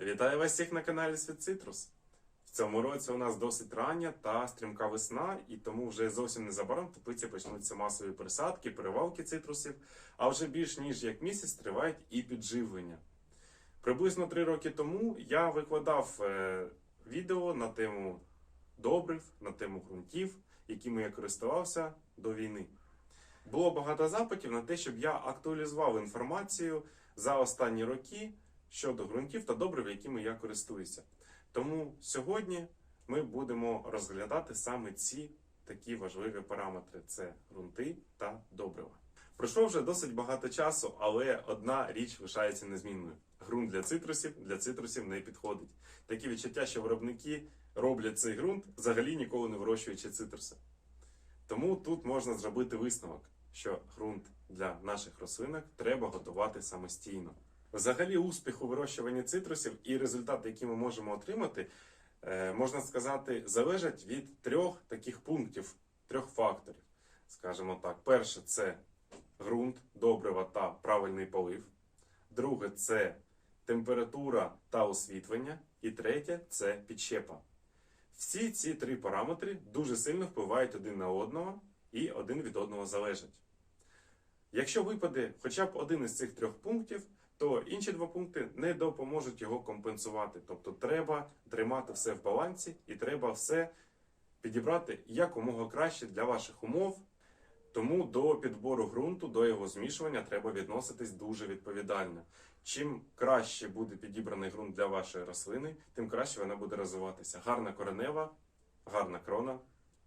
Вітаю вас всіх на каналі Світ Цитрус. В цьому році у нас досить рання та стрімка весна, і тому вже зовсім незабаром в почнуться масові пересадки, перевалки цитрусів, а вже більш ніж як місяць тривають і підживлення. Приблизно три роки тому я викладав е, відео на тему добрив, на тему ґрунтів, якими я користувався до війни. Було багато запитів на те, щоб я актуалізував інформацію за останні роки щодо ґрунтів та добрив, якими я користуюся. Тому сьогодні ми будемо розглядати саме ці такі важливі параметри: це ґрунти та добрива. Пройшло вже досить багато часу, але одна річ лишається незмінною: ґрунт для цитрусів для цитрусів не підходить. Такі відчуття, що виробники роблять цей ґрунт, взагалі ніколи не вирощуючи цитруси. Тому тут можна зробити висновок, що ґрунт для наших рослинок треба готувати самостійно. Взагалі, успіх у вирощуванні цитрусів і результати, які ми можемо отримати, е, можна сказати, залежать від трьох таких пунктів, трьох факторів. Скажімо так, перше це ґрунт, добрива та правильний полив. Друге це температура та освітлення. І третє це підщепа. Всі ці три параметри дуже сильно впливають один на одного і один від одного залежать. Якщо випаде хоча б один із цих трьох пунктів, то інші два пункти не допоможуть його компенсувати. Тобто треба тримати все в балансі і треба все підібрати якомога краще для ваших умов. Тому до підбору ґрунту, до його змішування треба відноситись дуже відповідально. Чим краще буде підібраний ґрунт для вашої рослини, тим краще вона буде розвиватися. Гарна коренева, гарна крона,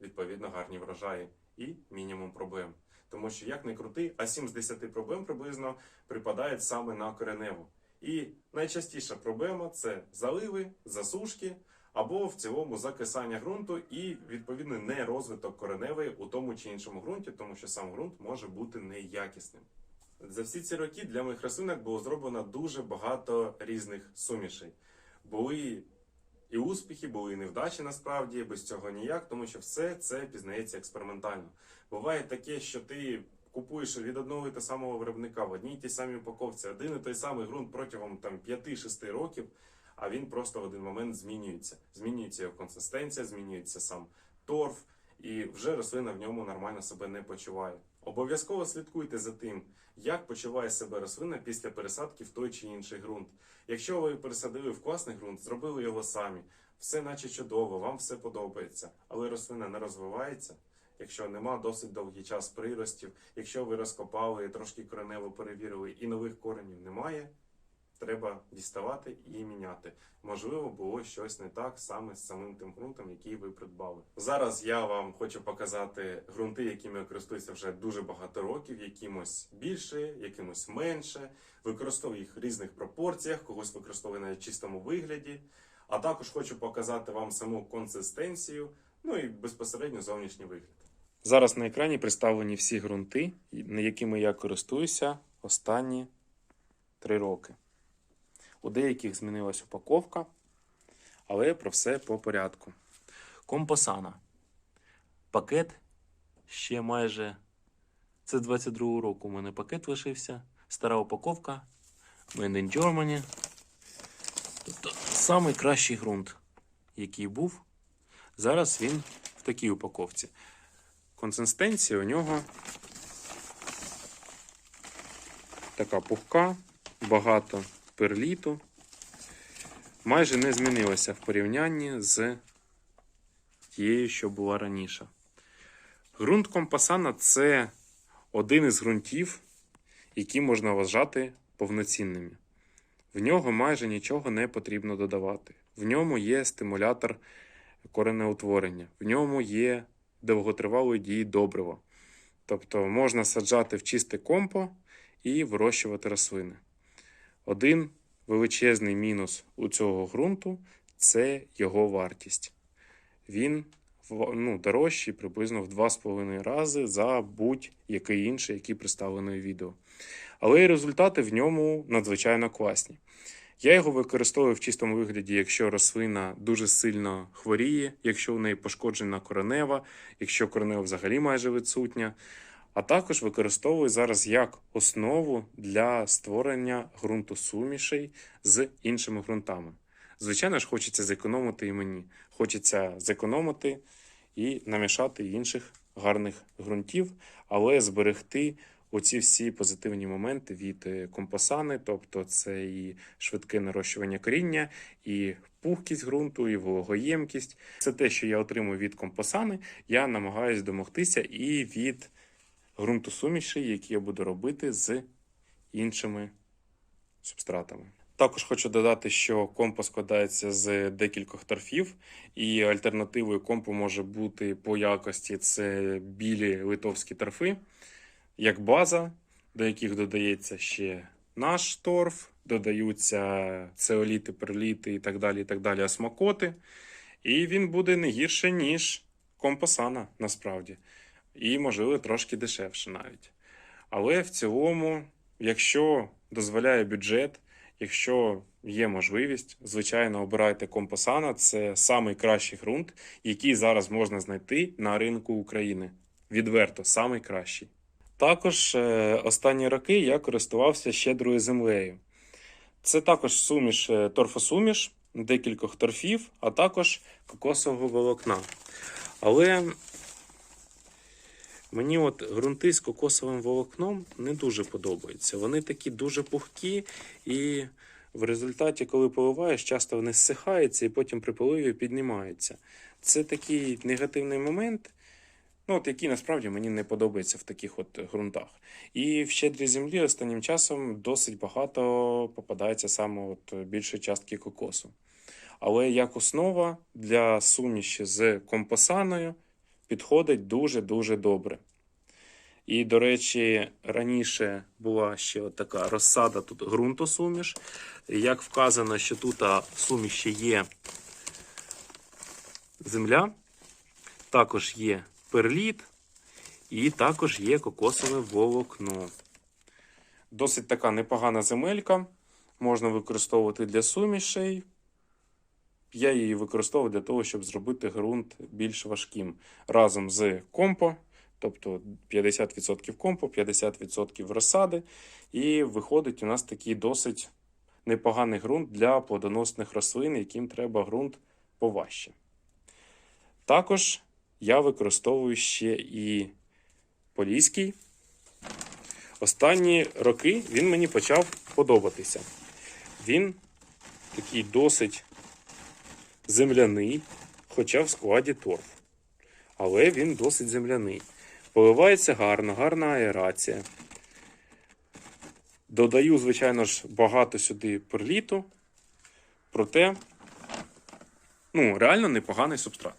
відповідно гарні врожаї і мінімум проблем. Тому що як не крути, а 7 з 10 проблем приблизно припадають саме на кореневу. І найчастіша проблема це заливи, засушки або в цілому закисання ґрунту і відповідно не розвиток кореневої у тому чи іншому ґрунті, тому що сам ґрунт може бути неякісним. За всі ці роки для моїх рослинок було зроблено дуже багато різних сумішей. Були і успіхи, були і невдачі насправді, без цього ніяк, тому що все це пізнається експериментально. Буває таке, що ти купуєш від одного і того самого виробника в одній тій самій упаковці один і той самий ґрунт протягом там 5-6 років, а він просто в один момент змінюється. Змінюється його консистенція, змінюється сам торф, і вже рослина в ньому нормально себе не почуває. Обов'язково слідкуйте за тим, як почуває себе рослина після пересадки в той чи інший ґрунт. Якщо ви пересадили в класний ґрунт, зробили його самі, все наче чудово, вам все подобається, але рослина не розвивається. Якщо нема досить довгий час приростів, якщо ви розкопали, трошки коренево перевірили і нових коренів немає, треба діставати і міняти. Можливо, було щось не так саме з самим тим ґрунтом, який ви придбали. Зараз я вам хочу показати ґрунти, якими я користуюся вже дуже багато років, якимось більше, якимось менше. Використовую їх в різних пропорціях, когось використовую в чистому вигляді. А також хочу показати вам саму консистенцію, ну і безпосередньо зовнішній вигляд. Зараз на екрані представлені всі ґрунти, якими я користуюся останні три роки. У деяких змінилась упаковка, але про все по порядку. Компосана. Пакет ще майже. Це 22-го року у мене пакет лишився. Стара упаковка. Made in Germany. Тобто самий кращий ґрунт, який був. Зараз він в такій упаковці. Консистенція у нього така пухка, багато перліту. Майже не змінилася в порівнянні з тією, що була раніше. Ґрунт компасана це один із ґрунтів, які можна вважати повноцінними. В нього майже нічого не потрібно додавати. В ньому є стимулятор коренеутворення, в ньому є довготривалої дії добрива. Тобто можна саджати в чисте компо і вирощувати рослини. Один величезний мінус у цього ґрунту це його вартість. Він в- ну, дорожчий приблизно в 2,5 рази за будь-який інший, який представлений у відео. Але і результати в ньому надзвичайно класні. Я його використовую в чистому вигляді, якщо рослина дуже сильно хворіє, якщо у неї пошкоджена коренева, якщо коренева взагалі майже відсутня. А також використовую зараз як основу для створення ґрунтосумішей з іншими ґрунтами. Звичайно ж, хочеться зекономити і мені. Хочеться зекономити і намішати інших гарних ґрунтів, але зберегти оці всі позитивні моменти від е, компосани, тобто це і швидке нарощування коріння, і пухкість ґрунту, і вологоємкість. Це те, що я отримую від компосани, я намагаюся домогтися і від ґрунтосуміші, які я буду робити з іншими субстратами. Також хочу додати, що компо складається з декількох торфів, і альтернативою компу може бути по якості це білі литовські торфи, як база, до яких додається ще наш торф, додаються цеоліти, перліти і так далі, і так далі, осмокоти. І він буде не гірше, ніж компосана, насправді. І, можливо, трошки дешевше навіть. Але в цілому, якщо дозволяє бюджет, якщо є можливість, звичайно, обирайте компосана. Це найкращий ґрунт, який зараз можна знайти на ринку України. Відверто, самий кращий. Також е, останні роки я користувався щедрою землею. Це також суміш, е, торфосуміш, декількох торфів, а також кокосового волокна. Але мені от ґрунти з кокосовим волокном не дуже подобаються. Вони такі дуже пухкі, і в результаті, коли поливаєш, часто вони зсихаються і потім при поливі піднімаються. Це такий негативний момент, ну, от, який насправді мені не подобається в таких от ґрунтах. І в щедрій землі останнім часом досить багато попадається саме от більшої частки кокосу. Але як основа для суміші з компосаною підходить дуже-дуже добре. І, до речі, раніше була ще така розсада тут ґрунтосуміш. Як вказано, що тут в суміші є земля, також є перліт і також є кокосове волокно. Досить така непогана земелька. Можна використовувати для сумішей. Я її використовую для того, щоб зробити ґрунт більш важким разом з компо, тобто 50% компо, 50% розсади. І виходить у нас такий досить непоганий ґрунт для плодоносних рослин, яким треба ґрунт поважче. Також я використовую ще і поліський. Останні роки він мені почав подобатися. Він такий досить земляний, хоча в складі торф. Але він досить земляний. Поливається гарно, гарна аерація. Додаю, звичайно ж, багато сюди перліту. Проте, ну, реально непоганий субстрат.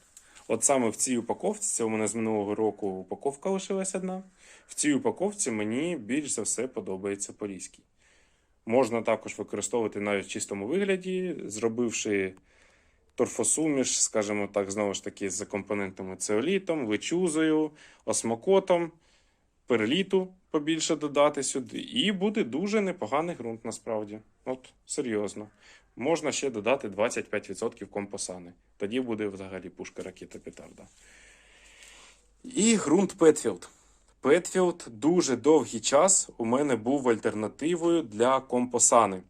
От саме в цій упаковці, це у мене з минулого року упаковка лишилась одна. В цій упаковці мені більш за все подобається поліський. Можна також використовувати навіть в чистому вигляді, зробивши торфосуміш, скажімо так, знову ж таки, з компонентами цеолітом, лечузою, осмокотом, перліту побільше додати сюди. І буде дуже непоганий ґрунт насправді. От, серйозно. Можна ще додати 25% компосани. Тоді буде взагалі пушка ракета петарда. І ґрунт Петфілд. Петфілд дуже довгий час у мене був альтернативою для компосани.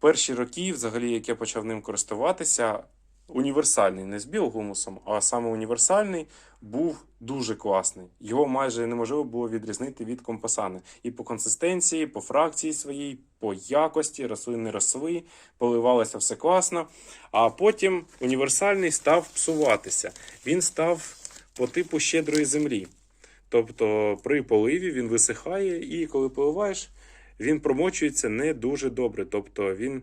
Перші роки, взагалі, як я почав ним користуватися, універсальний, не з біогумусом, а саме універсальний, був дуже класний. Його майже неможливо було відрізнити від компосани. І по консистенції, по фракції своїй, по якості, рослини росли, поливалося все класно. А потім універсальний став псуватися. Він став по типу щедрої землі. Тобто при поливі він висихає, і коли поливаєш, він промочується не дуже добре. Тобто він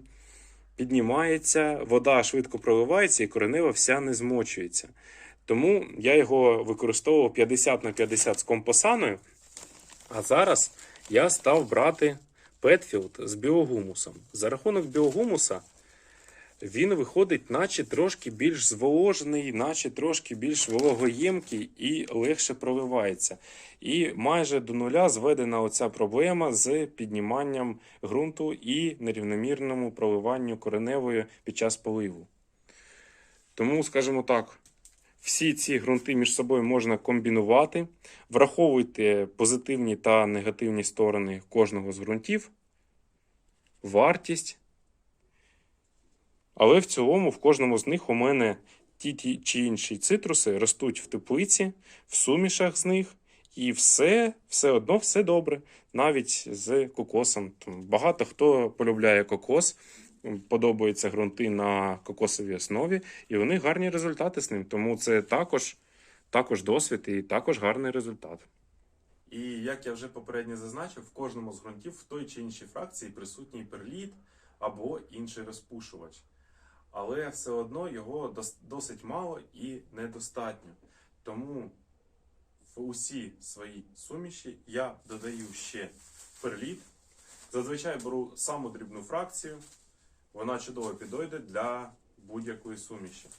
піднімається, вода швидко проливається і коренева вся не змочується. Тому я його використовував 50 на 50 з компосаною. А зараз я став брати Петфілд з біогумусом. За рахунок біогумуса він виходить, наче трошки більш зволожений, наче трошки більш вологоємкий і легше проливається. І майже до нуля зведена оця проблема з підніманням ґрунту і нерівномірному проливанню кореневої під час поливу. Тому, скажімо так, Всі ці ґрунти між собою можна комбінувати. Враховуйте позитивні та негативні сторони кожного з ґрунтів, вартість. Але в цілому в кожному з них у мене ті, ті чи інші цитруси ростуть в теплиці, в сумішах з них, і все, все одно все добре, навіть з кокосом. Багато хто полюбляє кокос, подобаються ґрунти на кокосовій основі, і них гарні результати з ним. Тому це також, також досвід і також гарний результат. І як я вже попередньо зазначив, в кожному з ґрунтів в той чи іншій фракції присутній перліт або інший розпушувач. Але все одно його досить мало і недостатньо. Тому в усі свої суміші я додаю ще перліт. Зазвичай беру саму дрібну фракцію. Вона чудово підійде для будь-якої суміші.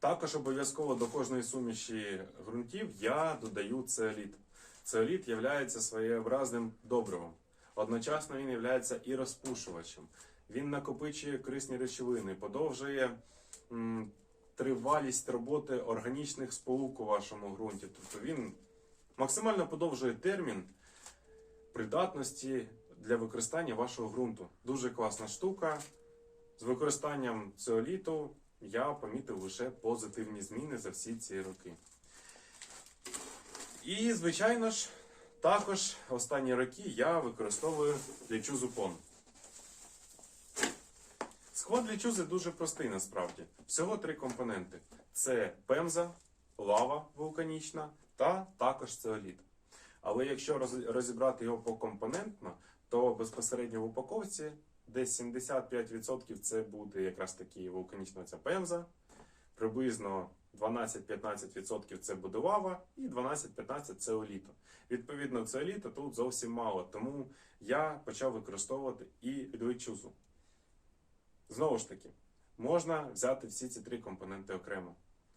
Також обов'язково до кожної суміші ґрунтів я додаю цеоліт. Цеоліт є своєобразним добривом. Одночасно він є і розпушувачем. Він накопичує корисні речовини, подовжує тривалість роботи органічних сполук у вашому ґрунті. Тобто він максимально подовжує термін придатності для використання вашого ґрунту. Дуже класна штука. З використанням цеоліту я помітив лише позитивні зміни за всі ці роки. І, звичайно ж, також останні роки я використовую лічузу пон. Склад лічузи дуже простий насправді. Всього три компоненти: це пемза, лава вулканічна та також цеоліт. Але якщо розібрати його покомпонентно, то безпосередньо в упаковці десь 75% це буде якраз таки вулканічна ця пемза, приблизно 12-15% це буде лава і 12-15% це оліто. Відповідно, це оліто тут зовсім мало, тому я почав використовувати і лечузу. Знову ж таки, можна взяти всі ці три компоненти окремо,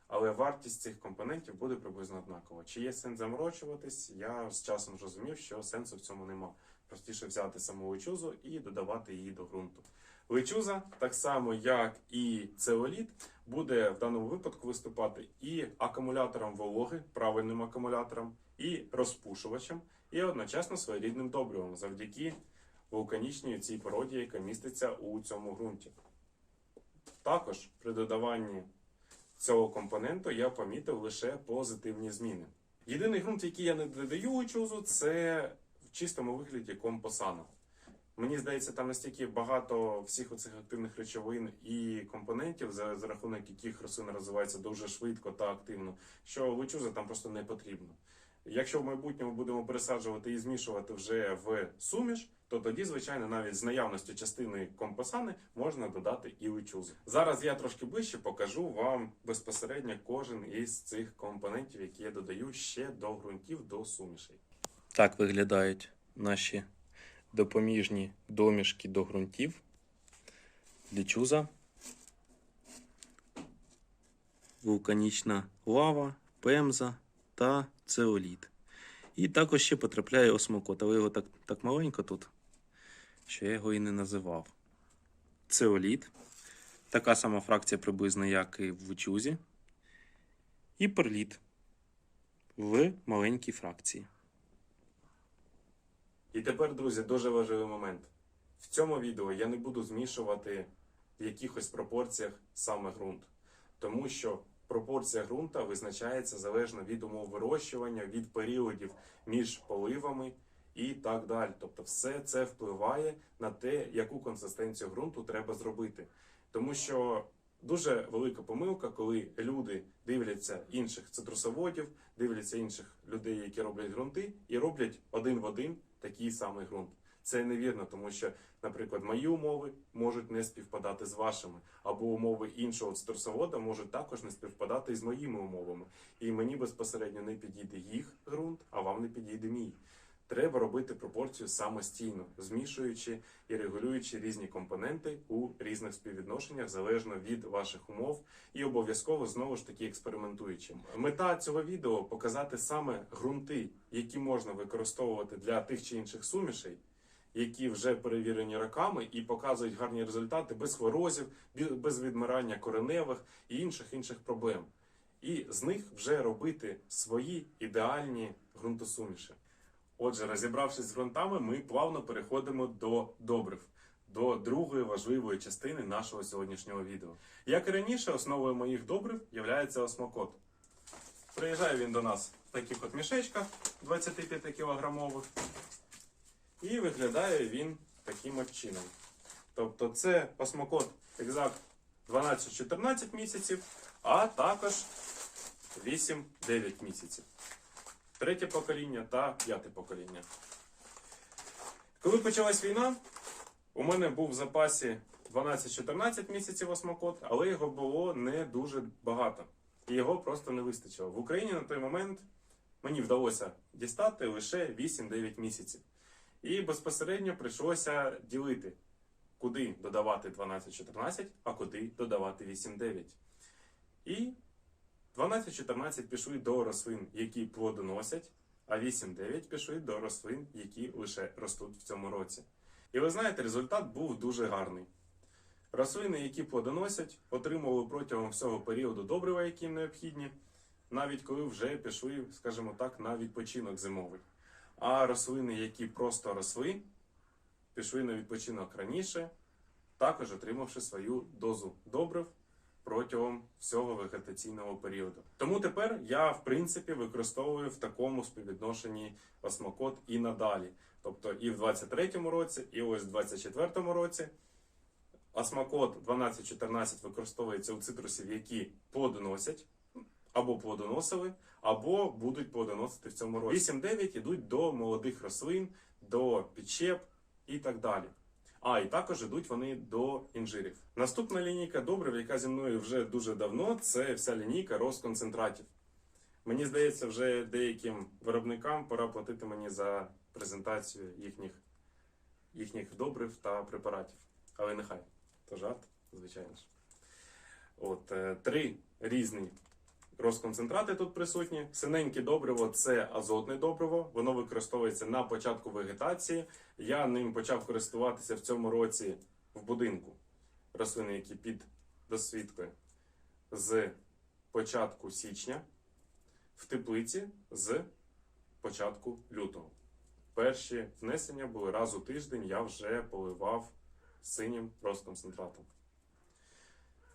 але вартість цих компонентів буде приблизно однакова. Чи є сенс заморочуватись, я з часом зрозумів, що сенсу в цьому нема. Простіше взяти саму лечузу і додавати її до ґрунту. Лечуза, так само як і цеоліт, буде в даному випадку виступати і акумулятором вологи, правильним акумулятором, і розпушувачем, і одночасно своєрідним добривом завдяки вулканічній цій породі, яка міститься у цьому ґрунті. Також при додаванні цього компоненту я помітив лише позитивні зміни. Єдиний ґрунт, який я не додаю лечузу, це в чистому вигляді компосана. Мені здається, там настільки багато всіх оцих активних речовин і компонентів, за, за рахунок яких рослина розвивається дуже швидко та активно, що лечуза там просто не потрібно. Якщо в майбутньому будемо пересаджувати і змішувати вже в суміш, то тоді, звичайно, навіть з наявністю частини компосани можна додати і лечузу. Зараз я трошки ближче покажу вам безпосередньо кожен із цих компонентів, які я додаю ще до ґрунтів, до сумішей. Так виглядають наші допоміжні домішки до ґрунтів. Лічуза, вулканічна лава, пемза та цеоліт. І також ще потрапляє осмокот, але його так, так маленько тут, що я його і не називав. Цеоліт. Така сама фракція приблизно, як і в лічузі. І перліт в маленькій фракції. І тепер, друзі, дуже важливий момент. В цьому відео я не буду змішувати в якихось пропорціях саме ґрунт, тому що пропорція ґрунта визначається залежно від умов вирощування, від періодів між поливами і так далі. Тобто, все це впливає на те, яку консистенцію ґрунту треба зробити. Тому що дуже велика помилка, коли люди дивляться інших цитрусоводів, дивляться інших людей, які роблять ґрунти, і роблять один в один такий самий ґрунт. Це невірно, тому що, наприклад, мої умови можуть не співпадати з вашими, або умови іншого цитрусовода можуть також не співпадати з моїми умовами. І мені безпосередньо не підійде їх ґрунт, а вам не підійде мій. Треба робити пропорцію самостійно, змішуючи і регулюючи різні компоненти у різних співвідношеннях залежно від ваших умов, і обов'язково знову ж таки експериментуючи. Мета цього відео показати саме ґрунти, які можна використовувати для тих чи інших сумішей, які вже перевірені роками і показують гарні результати без хворозів, без відмирання кореневих і інших інших проблем. і з них вже робити свої ідеальні ґрунтосуміші. Отже, розібравшись з ґрунтами, ми плавно переходимо до добрив, до другої важливої частини нашого сьогоднішнього відео. Як і раніше, основою моїх добрив є осмокот. Приїжджає він до нас в таких от мішечках 25 кілограмових. І виглядає він таким от чином. Тобто це осмокот екзакт 12-14 місяців, а також 8-9 місяців. Третє покоління та п'яте покоління. Коли почалась війна, у мене був в запасі 12-14 місяців осмокот, але його було не дуже багато. І його просто не вистачило. В Україні на той момент мені вдалося дістати лише 8-9 місяців. І безпосередньо прийшлося ділити, куди додавати 12-14, а куди додавати 8-9. І 12-14 пішли до рослин, які плодоносять, а 8-9 пішли до рослин, які лише ростуть в цьому році. І ви знаєте, результат був дуже гарний. Рослини, які плодоносять, отримували протягом всього періоду добрива, які їм необхідні, навіть коли вже пішли, скажімо так, на відпочинок зимовий. А рослини, які просто росли, пішли на відпочинок раніше, також отримавши свою дозу добрив протягом всього вегетаційного періоду. Тому тепер я, в принципі, використовую в такому співвідношенні осмокот і надалі. Тобто і в 23-му році, і ось в 24-му році. Осмокот 12-14 використовується у цитрусів, які плодоносять або плодоносили, або будуть плодоносити в цьому році. 8-9 ідуть до молодих рослин, до підщеп і так далі. А, і також ідуть вони до інжирів. Наступна лінійка добрив, яка зі мною вже дуже давно, це вся лінійка розконцентратів. Мені здається, вже деяким виробникам пора платити мені за презентацію їхніх, їхніх добрив та препаратів. Але нехай, то жарт, звичайно ж. От, е, три різні розконцентрати тут присутні. Синеньке добриво це азотне добриво. Воно використовується на початку вегетації. Я ним почав користуватися в цьому році в будинку рослини, які під досвідкою з початку січня, в теплиці з початку лютого. Перші внесення були раз у тиждень, я вже поливав синім розконцентратом.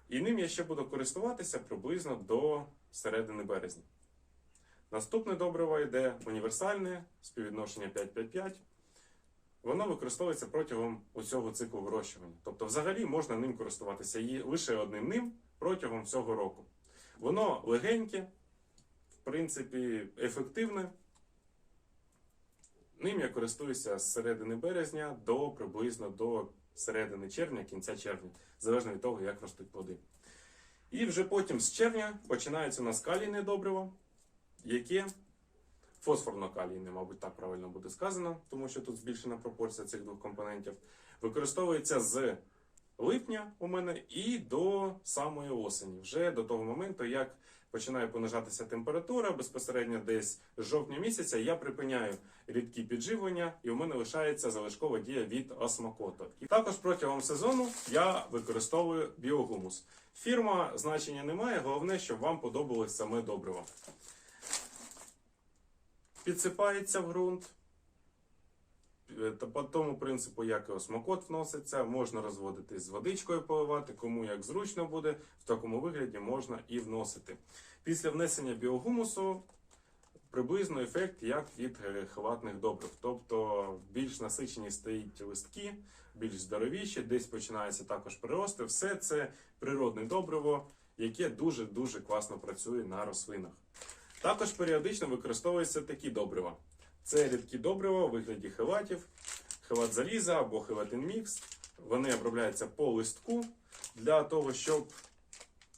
І ним я ще буду користуватися приблизно до середини березня. Наступне добриво йде універсальне, співвідношення 5-5-5. Воно використовується протягом усього циклу вирощування. Тобто, взагалі можна ним користуватися лише одним ним протягом всього року. Воно легеньке, в принципі, ефективне. Ним я користуюся з середини березня до приблизно до середини червня, кінця червня, залежно від того, як ростуть плоди. І вже потім з червня починається у нас калійне добриво, яке фосфорно-калійне, мабуть, так правильно буде сказано, тому що тут збільшена пропорція цих двох компонентів. Використовується з липня у мене і до самої осені, вже до того моменту, як починає понижатися температура, безпосередньо десь з жовтня місяця я припиняю рідкі підживлення, і у мене лишається залишкова дія від осмокоту. І також протягом сезону я використовую біогумус. Фірма значення немає, головне, щоб вам подобалось саме добриво. Підсипається в ґрунт. Е, по тому принципу, як і осмокот вноситься, можна розводити з водичкою поливати, кому як зручно буде, в такому вигляді можна і вносити. Після внесення біогумусу приблизно ефект як від е, халатних добрив. Тобто більш насичені стоїть листки, більш здоровіші, десь починаються також прирости. Все це природне добриво, яке дуже-дуже класно працює на рослинах. Також періодично використовуються такі добрива. Це рідкі добрива у вигляді хелатів, хелат заліза або хелатин мікс. Вони обробляються по листку для того, щоб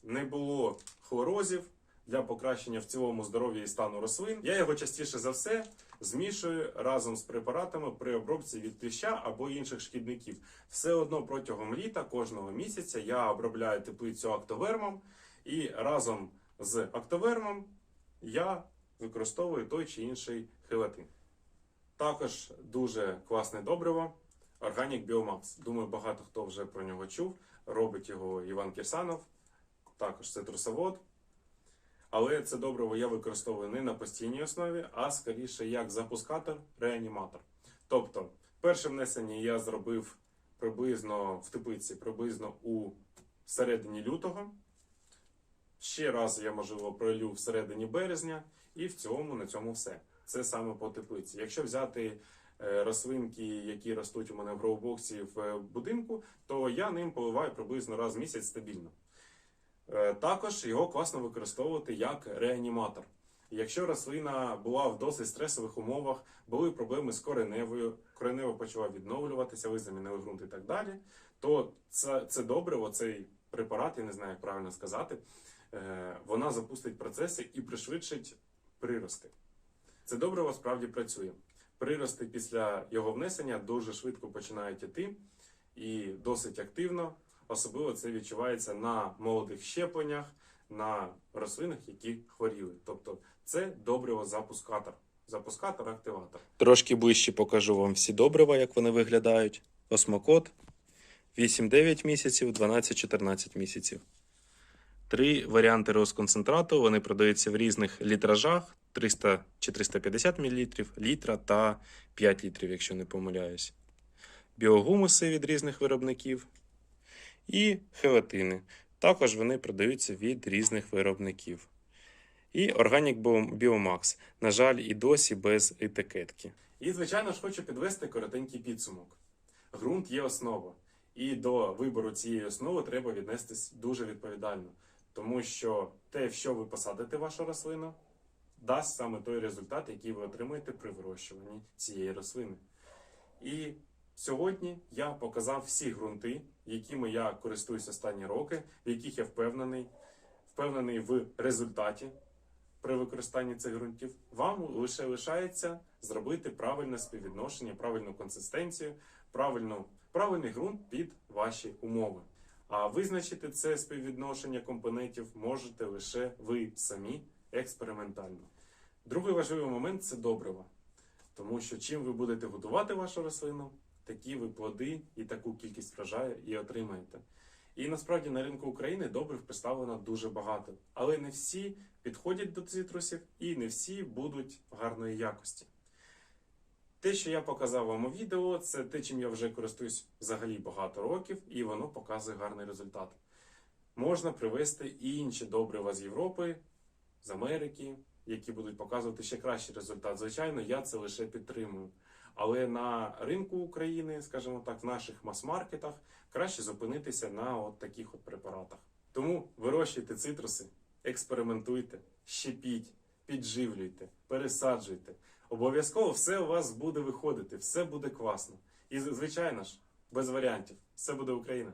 не було хлорозів, для покращення в цілому здоров'я і стану рослин. Я його частіше за все змішую разом з препаратами при обробці від кліща або інших шкідників. Все одно протягом літа кожного місяця я обробляю теплицю актовермом і разом з актовермом я використовую той чи інший хелатин. Також дуже класне добриво Organic Biomax. Думаю, багато хто вже про нього чув. Робить його Іван Кірсанов, також цитрусовод. Але це добриво я використовую не на постійній основі, а скоріше як запускатор, реаніматор. Тобто, перше внесення я зробив приблизно в теплиці, приблизно у середині лютого. Ще раз я, можливо, пролю в середині березня, і в цілому на цьому все. Це саме по теплиці. Якщо взяти е, рослинки, які ростуть у мене в гроубоксі в е, будинку, то я ним поливаю приблизно раз в місяць стабільно. Е, Також його класно використовувати як реаніматор. Якщо рослина була в досить стресових умовах, були проблеми з кореневою, коренева почала відновлюватися, ви замінили ґрунт і так далі, то це, це добриво, цей препарат, я не знаю, як правильно сказати, вона запустить процеси і пришвидшить прирости. Це добриво справді працює. Прирости після його внесення дуже швидко починають іти і досить активно. Особливо це відчувається на молодих щепленнях, на рослинах, які хворіли. Тобто це добриво запускатор. Запускатор, активатор. Трошки ближче покажу вам всі добрива, як вони виглядають. Осмокот 8-9 місяців, 12-14 місяців. Три варіанти розконцентрату. Вони продаються в різних літражах: 300 чи 350 мл, літра та 5 літрів, якщо не помиляюсь. Біогумуси від різних виробників і хелатини. Також вони продаються від різних виробників. І Organic Biomax, на жаль, і досі без етикетки. І, звичайно ж, хочу підвести коротенький підсумок. Ґрунт є основа, і до вибору цієї основи треба віднестись дуже відповідально, тому що те, в що ви посадите вашу рослину, дасть саме той результат, який ви отримаєте при вирощуванні цієї рослини. І сьогодні я показав всі ґрунти, якими я користуюсь останні роки, в яких я впевнений, впевнений в результаті при використанні цих ґрунтів. Вам лише лишається зробити правильне співвідношення, правильну консистенцію, правильну, правильний ґрунт під ваші умови. А визначити це співвідношення компонентів можете лише ви самі експериментально. Другий важливий момент це добрива. Тому що чим ви будете готувати вашу рослину, такі ви плоди і таку кількість врожаю і отримаєте. І насправді на ринку України добрив представлено дуже багато, але не всі підходять до цитрусів і не всі будуть гарної якості. Те, що я показав вам у відео, це те, чим я вже користуюсь взагалі багато років, і воно показує гарний результат. Можна привезти і інші добрива з Європи, з Америки, які будуть показувати ще кращий результат. Звичайно, я це лише підтримую. Але на ринку України, скажімо так, в наших мас-маркетах краще зупинитися на от таких от препаратах. Тому вирощуйте цитруси, експериментуйте, щепіть, підживлюйте, пересаджуйте. Обов'язково все у вас буде виходити, все буде класно. І, звичайно ж, без варіантів, все буде Україна.